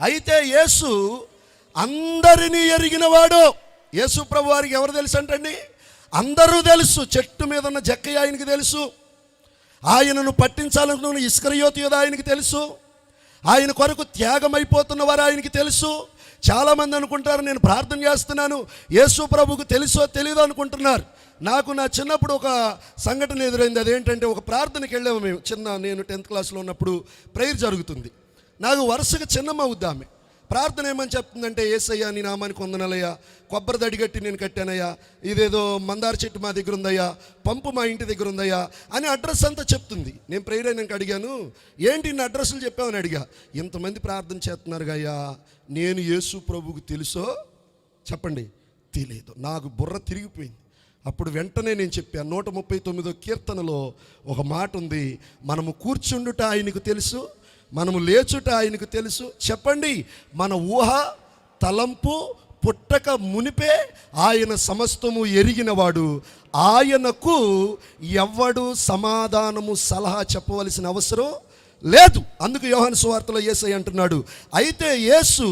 అయితే యేసు అందరినీ ఎరిగినవాడు. యేసు ప్రభు వారికి ఎవరు తెలుసు అంటండి అందరూ తెలుసు. చెట్టు మీద ఉన్న జక్కయ్య ఆయనకి తెలుసు. ఆయనను పట్టించాలనుకున్న ఇస్కరియోతి యోధ ఆయనకి తెలుసు. ఆయన కొరకు త్యాగమైపోతున్న వారు ఆయనకి తెలుసు. చాలామంది అనుకుంటారు నేను ప్రార్థన చేస్తున్నాను యేసు ప్రభుకు తెలుసో తెలియదు అనుకుంటున్నారు. నాకు నా చిన్నప్పుడు ఒక సంఘటన ఎదురైంది. అదేంటంటే ఒక ప్రార్థనకి వెళ్ళాము మేము. చిన్న నేను టెన్త్ క్లాస్లో ఉన్నప్పుడు ప్రేయర్ జరుగుతుంది. నాకు వరుసగా చిన్నమ్మ ఆమె ప్రార్థన ఏమని చెప్తుందంటే ఏసయ్యా నీ నామానికి వందనలయ్యా. కొబ్బరి దడిగట్టి నేను కట్టానయ్యా. ఇదేదో మందార చెట్టు మా దగ్గర ఉందయ్యా పంపు మా ఇంటి దగ్గర ఉందయ్యా అని అడ్రస్ అంతా చెప్తుంది. నేను ప్రేయర్ అయినాక అడిగాను ఏంటి ఇన్ని అడ్రస్లు చెప్పామని అడిగా ఇంతమంది ప్రార్థన చేస్తున్నారు అయ్యా నేను యేసు ప్రభుకు తెలుసో? చెప్పండి. తెలియదు నాకు బుర్ర తిరిగిపోయింది. అప్పుడు వెంటనే నేను చెప్పాను నూట ముప్పై తొమ్మిదో కీర్తనలో ఒక మాట ఉంది. మనము కూర్చుండుట ఆయనకు తెలుసు మనము లేచుట ఆయనకు తెలుసు. చెప్పండి మన ఊహ తలంపు పుట్టక మునిపే ఆయన సమస్తము ఎరిగినవాడు. ఆయనకు ఎవడు సమాధానము సలహా చెప్పవలసిన అవసరం లేదు. అందుకు యోహాను సువార్తలో ఏసై అంటున్నాడు అయితే యేసు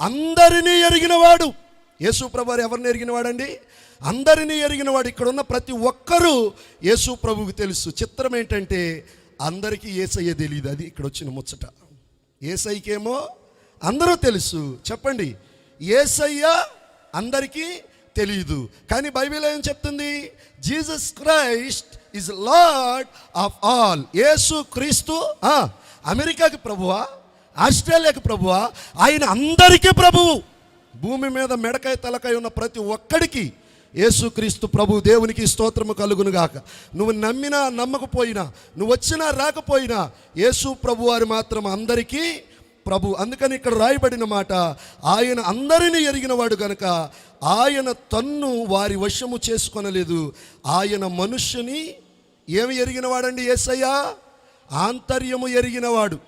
అందరినీ ఎరిగినవాడు. యేసు ప్రభువారు ఎవరిని ఎరిగినవాడండి? అందరినీ ఎరిగినవాడు. ఇక్కడ ఉన్న ప్రతి ఒక్కరూ యేసు ప్రభువుకి తెలుసు. చిత్రం ఏంటంటే అందరికీ ఏసయ్య తెలియదు అది ఇక్కడ వచ్చిన ముచ్చట. ఏసైకేమో అందరూ తెలుసు. చెప్పండి ఏసయ్య అందరికీ తెలియదు కానీ బైబిల్ ఏం చెప్తుంది? Jesus Christ is Lord of all. Yesu Kristu అమెరికాకి ప్రభువా ఆస్ట్రేలియాకి ప్రభువా ఆయన అందరికీ ప్రభువు భూమి మీద మెడకాయ తలకాయ ఉన్న ప్రతి ఒక్కడికి యేసుక్రీస్తు ప్రభు దేవునికి స్తోత్రము కలుగును గాక నువ్వు నమ్మినా నమ్మకపోయినా నువ్వు వచ్చినా రాకపోయినా యేసు ప్రభు వారు మాత్రం అందరికీ ప్రభు. అందుకని ఇక్కడ రాయబడిన మాట ఆయన అందరినీ ఎరిగినవాడు గనక ఆయన తన్ను వారి వశము చేసుకొనలేదు. ఆయన మనుష్యుని ఏమి ఎరిగినవాడండి ఏసయ్యా ఆంతర్యము ఎరిగినవాడు.